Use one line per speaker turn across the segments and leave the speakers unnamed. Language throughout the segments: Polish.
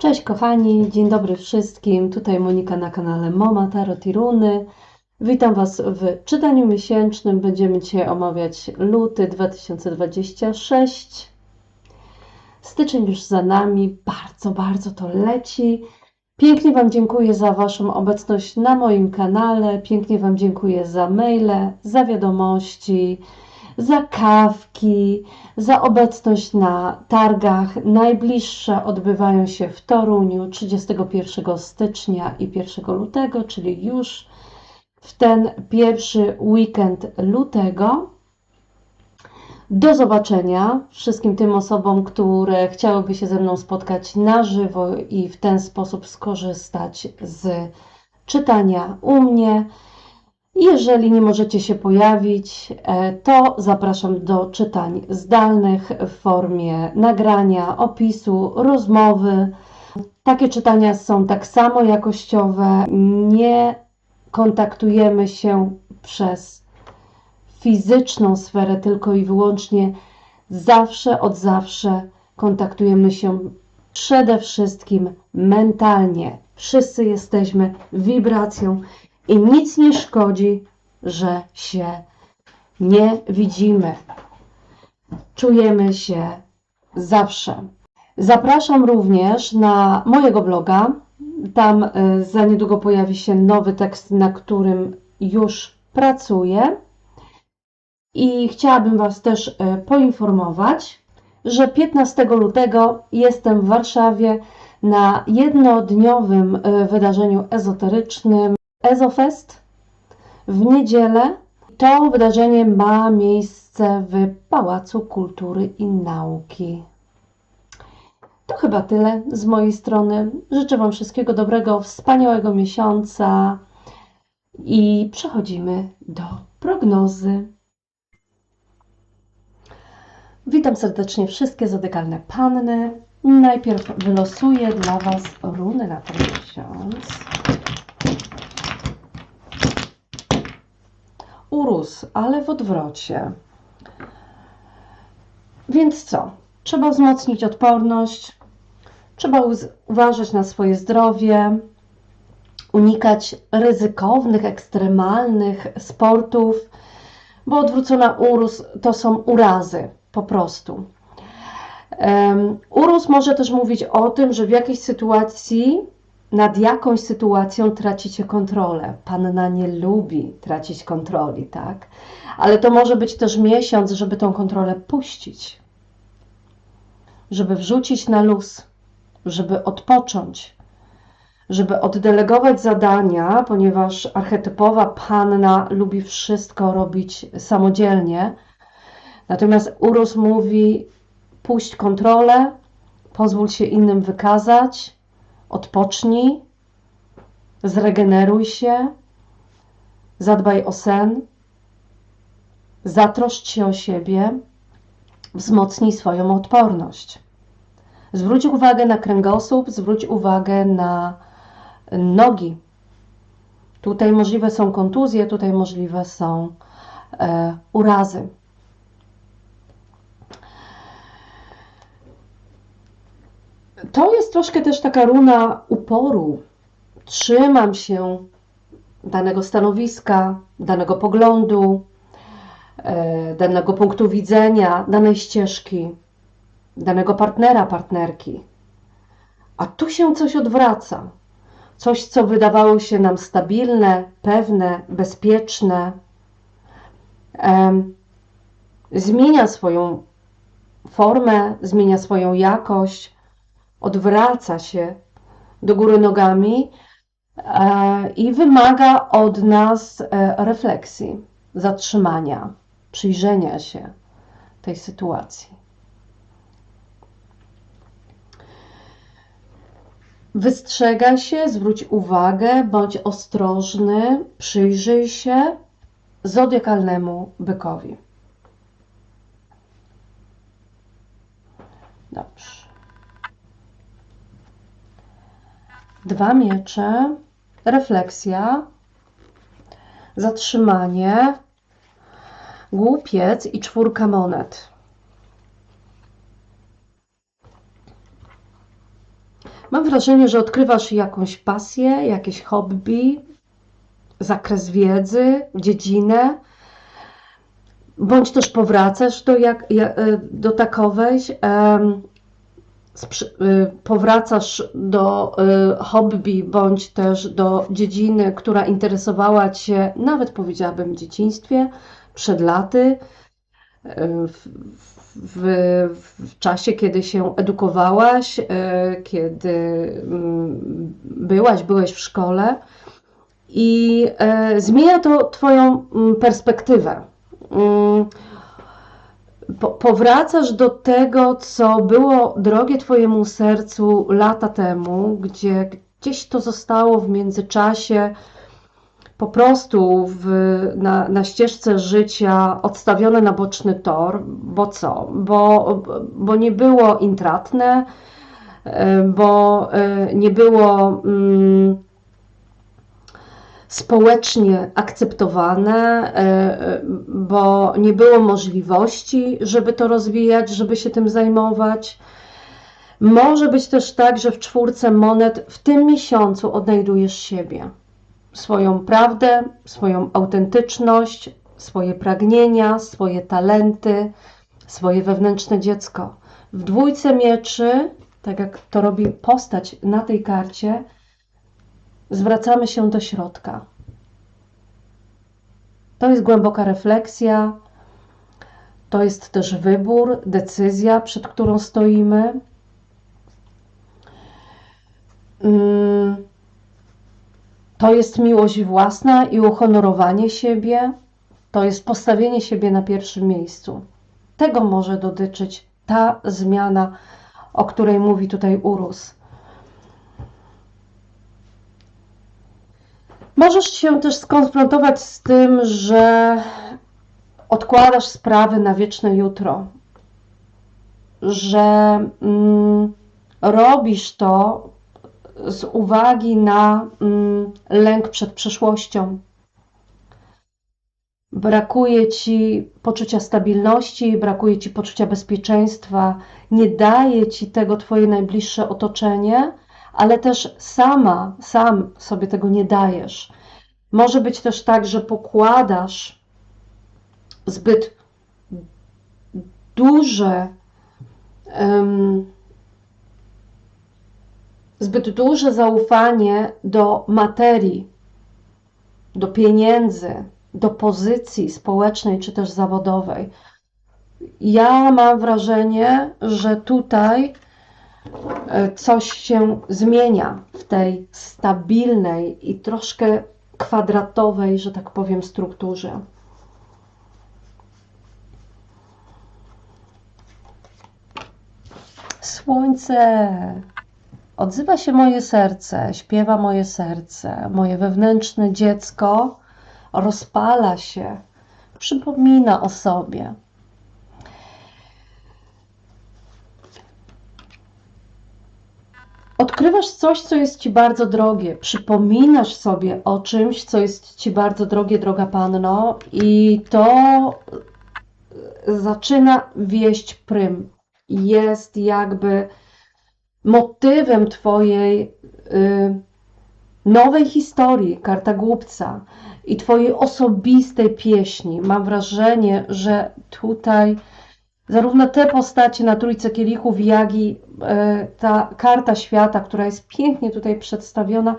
Cześć kochani, dzień dobry wszystkim. Tutaj Monika na kanale Moma Tarot i Runy. Witam Was w czytaniu miesięcznym. Będziemy dzisiaj omawiać luty 2026. Styczeń już za nami, bardzo, bardzo to leci. Pięknie Wam dziękuję za Waszą obecność na moim kanale. Pięknie Wam dziękuję za maile, za wiadomości, za kawki, za obecność na targach. Najbliższe odbywają się w Toruniu 31 stycznia i 1 lutego, czyli już w ten pierwszy weekend lutego. Do zobaczenia wszystkim tym osobom, które chciałyby się ze mną spotkać na żywo i w ten sposób skorzystać z czytania u mnie. Jeżeli nie możecie się pojawić, e, to zapraszam do czytań zdalnych w formie nagrania, opisu, rozmowy. Takie czytania są tak samo jakościowe. Nie kontaktujemy się przez fizyczną sferę, tylko i wyłącznie zawsze, od zawsze kontaktujemy się przede wszystkim mentalnie. Wszyscy jesteśmy wibracją i nic nie szkodzi, że się nie widzimy. Czujemy się zawsze. Zapraszam również na mojego bloga. Tam y, za niedługo pojawi się nowy tekst, na którym już pracuję. I chciałabym Was też y, poinformować, że 15 lutego jestem w Warszawie na jednodniowym y, wydarzeniu ezoterycznym EzoFest w niedzielę. To wydarzenie ma miejsce w Pałacu Kultury i Nauki. To chyba tyle z mojej strony. Życzę Wam wszystkiego dobrego, wspaniałego miesiąca i przechodzimy do prognozy. Witam serdecznie wszystkie zadykalne panny. Najpierw wylosuję dla Was runy na ten miesiąc. Urósł, ale w odwrocie. Więc co? Trzeba wzmocnić odporność, trzeba uważać na swoje zdrowie, unikać ryzykownych, ekstremalnych sportów, bo odwrócona urósł to są urazy po prostu. Um, może też mówić o tym, że w jakiejś sytuacji, nad jakąś sytuacją tracicie kontrolę. Panna nie lubi tracić kontroli, tak? Ale to może być też miesiąc, żeby tą kontrolę puścić, żeby wrzucić na luz, żeby odpocząć, żeby oddelegować zadania, ponieważ archetypowa panna lubi wszystko robić samodzielnie. Natomiast urósł mówi: puść kontrolę, pozwól się innym wykazać, odpocznij, zregeneruj się, zadbaj o sen, zatroszcz się o siebie, wzmocnij swoją odporność. Zwróć uwagę na kręgosłup, zwróć uwagę na nogi. Tutaj możliwe są kontuzje, tutaj możliwe są e, urazy. To jest troszkę też taka runa uporu. Trzymam się danego stanowiska, danego poglądu, e, danego punktu widzenia, danej ścieżki, danego partnera, partnerki. A tu się coś odwraca. Coś, co wydawało się nam stabilne, pewne, bezpieczne, zmienia swoją formę, zmienia swoją jakość, odwraca się do góry nogami e, i wymaga od nas e, refleksji, zatrzymania, przyjrzenia się tej sytuacji. Wystrzegaj się, zwróć uwagę, bądź ostrożny, przyjrzyj się zodiakalnemu bykowi. Dobrze. Dwa miecze, refleksja, zatrzymanie, głupiec i czwórka monet. Mam wrażenie, że odkrywasz jakąś pasję, jakieś hobby, zakres wiedzy, dziedzinę, bądź też powracasz do, jak, e, do takowej, powracasz do y, hobby, bądź też do dziedziny, która interesowała Cię, nawet powiedziałabym w dzieciństwie, przed laty, w, w, w, czasie, kiedy się edukowałaś, kiedy mm, byłaś, byłeś w szkole i zmienia to Twoją mm, perspektywę. Mm, powracasz do tego, co było drogie Twojemu sercu lata temu, gdzie gdzieś to zostało w międzyczasie po prostu w, na, na ścieżce życia odstawione na boczny tor, bo co? Bo, bo nie było intratne, e, bo e, nie było mm, społecznie akceptowane, e, bo nie było możliwości, żeby to rozwijać, żeby się tym zajmować. Może być też tak, że w czwórce monet w tym miesiącu odnajdujesz siebie swoją prawdę, swoją autentyczność, swoje pragnienia, swoje talenty, swoje wewnętrzne dziecko. W dwójce mieczy, tak jak to robi postać na tej karcie, zwracamy się do środka. To jest głęboka refleksja, to jest też wybór, decyzja, przed którą stoimy. Hmm to jest miłość własna i uhonorowanie siebie, to jest postawienie siebie na pierwszym miejscu. Tego może dotyczyć ta zmiana, o której mówi tutaj Urus. Możesz się też skonfrontować z tym, że odkładasz sprawy na wieczne jutro, że mm, robisz to z uwagi na mm, lęk przed przyszłością. Brakuje ci poczucia stabilności, brakuje ci poczucia bezpieczeństwa, nie daje ci tego Twoje najbliższe otoczenie, ale też sama, sam sobie tego nie dajesz. Może być też tak, że pokładasz zbyt duże um, zbyt duże zaufanie do materii, do pieniędzy, do pozycji społecznej czy też zawodowej. Ja mam wrażenie, że tutaj coś się zmienia w tej stabilnej i troszkę kwadratowej, że tak powiem, strukturze. Słońce Odzywa się moje serce, śpiewa moje serce, moje wewnętrzne dziecko rozpala się, przypomina o sobie. Odkrywasz coś, co jest ci bardzo drogie, przypominasz sobie o czymś, co jest ci bardzo drogie, droga panno, i to zaczyna wieść prym. Jest jakby motywem Twojej y, nowej historii, karta głupca i Twojej osobistej pieśni. Mam wrażenie, że tutaj zarówno te postacie na Trójce Kielichów, jak i y, ta karta świata, która jest pięknie tutaj przedstawiona,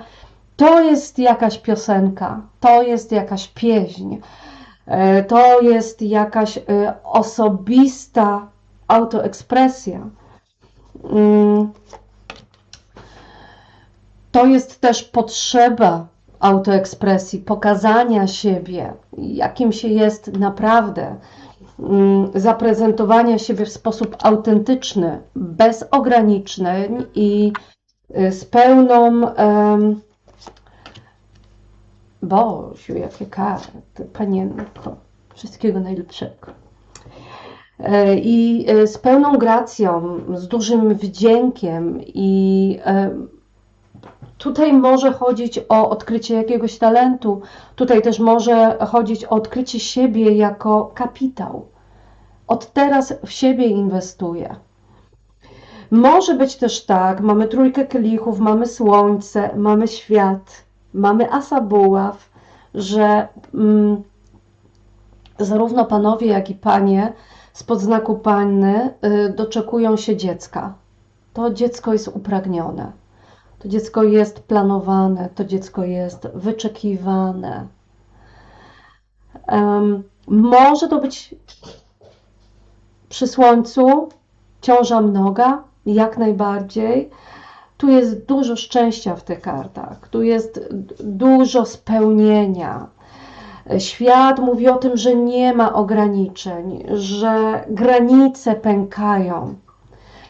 to jest jakaś piosenka, to jest jakaś pieśń, y, to jest jakaś y, osobista autoekspresja. Mm. To jest też potrzeba autoekspresji, pokazania siebie, jakim się jest naprawdę, zaprezentowania siebie w sposób autentyczny, bez ograniczeń i y, z pełną. Um, Boziu, jakie karty, panienko, wszystkiego najlepszego. E, i e, z pełną gracją, z dużym wdziękiem i e, Tutaj może chodzić o odkrycie jakiegoś talentu, tutaj też może chodzić o odkrycie siebie jako kapitał. Od teraz w siebie inwestuję. Może być też tak, mamy trójkę kielichów, mamy słońce, mamy świat, mamy asa buław, że mm, zarówno panowie, jak i panie spod znaku panny y, doczekują się dziecka. To dziecko jest upragnione. To dziecko jest planowane, to dziecko jest wyczekiwane. Um, może to być przy słońcu ciąża mnoga, jak najbardziej. Tu jest dużo szczęścia w tych kartach, tu jest dużo spełnienia. Świat mówi o tym, że nie ma ograniczeń, że granice pękają.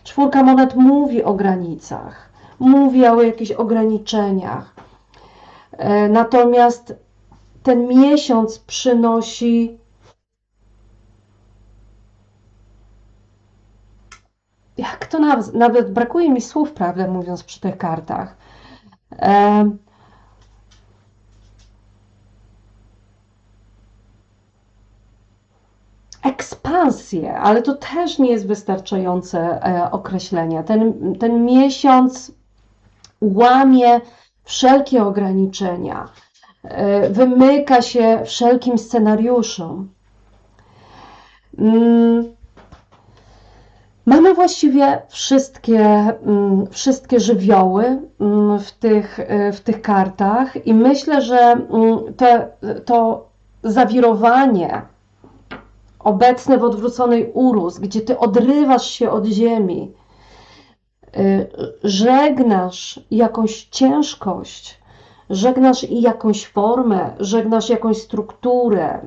Czwórka monet mówi o granicach, mówi o jakichś ograniczeniach. E, natomiast ten miesiąc przynosi jak to nawet, nawet brakuje mi słów, prawdę mówiąc, przy tych kartach. E, ekspansję, ale to też nie jest wystarczające e, określenie. Ten, ten miesiąc łamie wszelkie ograniczenia, e, wymyka się wszelkim scenariuszom. Mm, mamy właściwie wszystkie, mm, wszystkie żywioły mm, w tych, e, w tych kartach i myślę, że te, to zawirowanie obecne w odwróconej urósł, gdzie ty odrywasz się od ziemi, y, żegnasz jakąś ciężkość, żegnasz jakąś formę, żegnasz jakąś strukturę,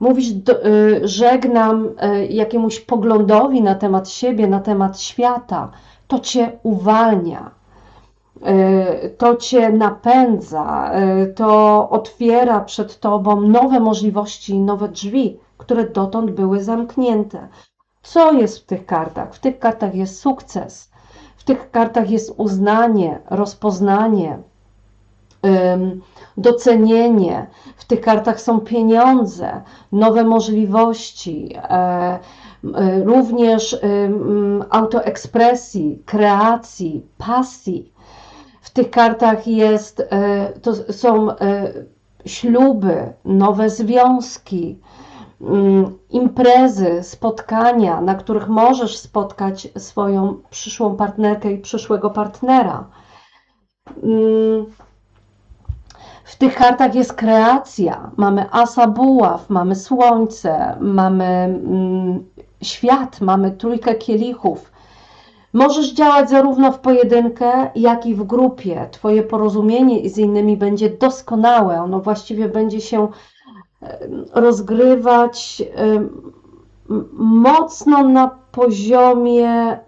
mówisz, y, żegnam y, jakiemuś poglądowi na temat siebie, na temat świata, to cię uwalnia. To cię napędza, to otwiera przed tobą nowe możliwości, nowe drzwi które dotąd były zamknięte. Co jest w tych kartach? W tych kartach jest sukces, w tych kartach jest uznanie, rozpoznanie, docenienie. W tych kartach są pieniądze, nowe możliwości, e, e, również autoekspresji, kreacji, pasji. W tych kartach jest, e, to są śluby, nowe związki, Mm, imprezy, spotkania, na których możesz spotkać swoją przyszłą partnerkę i przyszłego partnera. W tych kartach jest kreacja. Mamy asa buław, mamy słońce, mamy mm, świat, mamy trójkę kielichów. Możesz działać zarówno w pojedynkę, jak i w grupie. Twoje porozumienie z innymi będzie doskonałe. Ono właściwie będzie się rozgrywać mocno na poziomie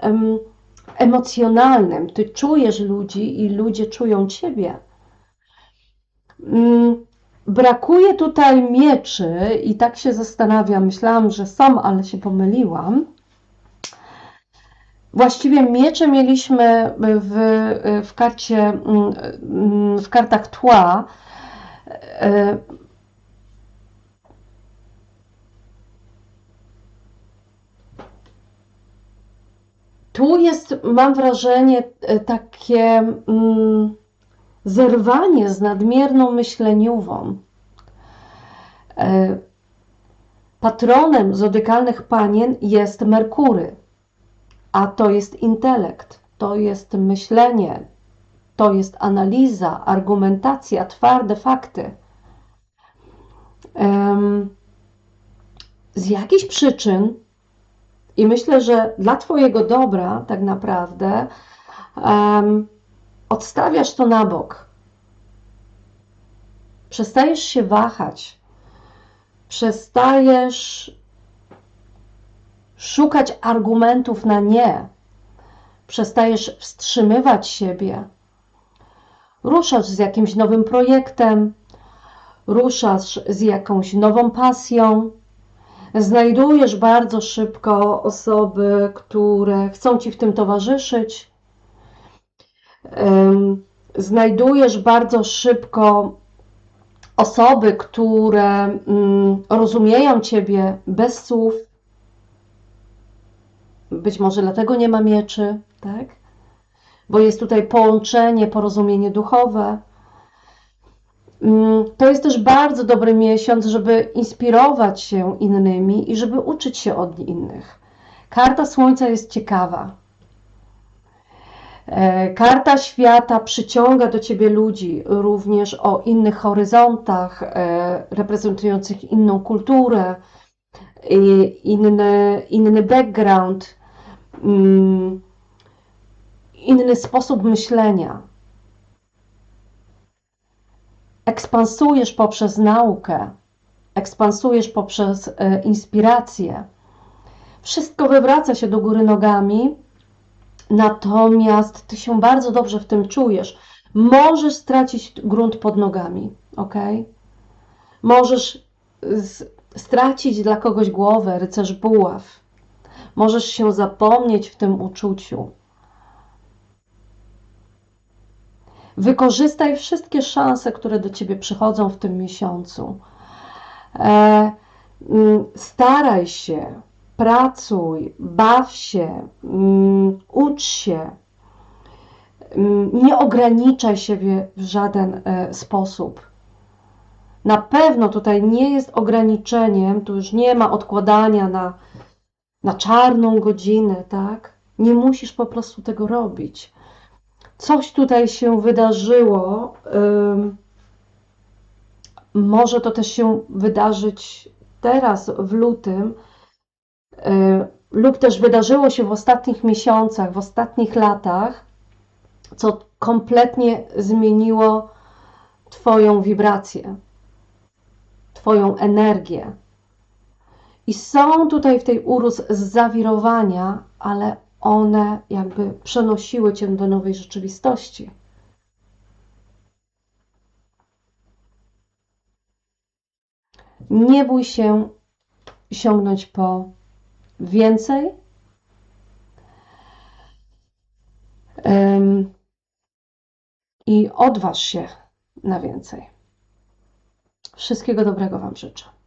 emocjonalnym. Ty czujesz ludzi i ludzie czują ciebie. Mm, brakuje tutaj mieczy i tak się zastanawiam. Myślałam, że są, ale się pomyliłam. Właściwie miecze mieliśmy w, w karcie, mm, w kartach tła. E, tu jest, mam wrażenie, e, takie mm, zerwanie z nadmierną myśleniową. E, patronem zodykalnych panien jest Merkury, a to jest intelekt, to jest myślenie, to jest analiza, argumentacja, twarde fakty. Z jakichś przyczyn i myślę, że dla Twojego dobra tak naprawdę odstawiasz to na bok. Przestajesz się wahać. Przestajesz szukać argumentów na nie. Przestajesz wstrzymywać siebie. Ruszasz z jakimś nowym projektem, ruszasz z jakąś nową pasją, Znajdujesz bardzo szybko osoby, które chcą ci w tym towarzyszyć. Znajdujesz bardzo szybko osoby, które mm, rozumieją ciebie bez słów. Być może dlatego nie ma mieczy. tak? Bo jest tutaj połączenie, porozumienie duchowe. Mm, To jest też bardzo dobry miesiąc, żeby inspirować się innymi i żeby uczyć się od innych. Karta Słońca jest ciekawa. E, Karta świata przyciąga do ciebie ludzi również o innych horyzontach, e, reprezentujących inną kulturę, inny, inny background, mm, inny sposób myślenia. Ekspansujesz poprzez naukę, ekspansujesz poprzez e, inspirację. Wszystko wywraca się do góry nogami, natomiast ty się bardzo dobrze w tym czujesz. Możesz stracić grunt pod nogami, ok? Możesz stracić dla kogoś głowę, rycerz buław. Możesz się zapomnieć w tym uczuciu. Wykorzystaj wszystkie szanse, które do ciebie przychodzą w tym miesiącu. E, staraj się, pracuj, baw się, mm, ucz się. Mm, Nie ograniczaj siebie w żaden e, sposób. Na pewno tutaj nie jest ograniczeniem, tu już nie ma odkładania na, na czarną godzinę, tak? Nie musisz po prostu tego robić. Coś tutaj się wydarzyło. może to też się wydarzyć teraz, w lutym, lub też wydarzyło się w ostatnich miesiącach, w ostatnich latach, co kompletnie zmieniło Twoją wibrację. Twoją energię. I są tutaj w tej urósł z zawirowania, ale one jakby przenosiły Cię do nowej rzeczywistości. Nie bój się sięgnąć po więcej. I odważ się na więcej. Wszystkiego dobrego Wam życzę.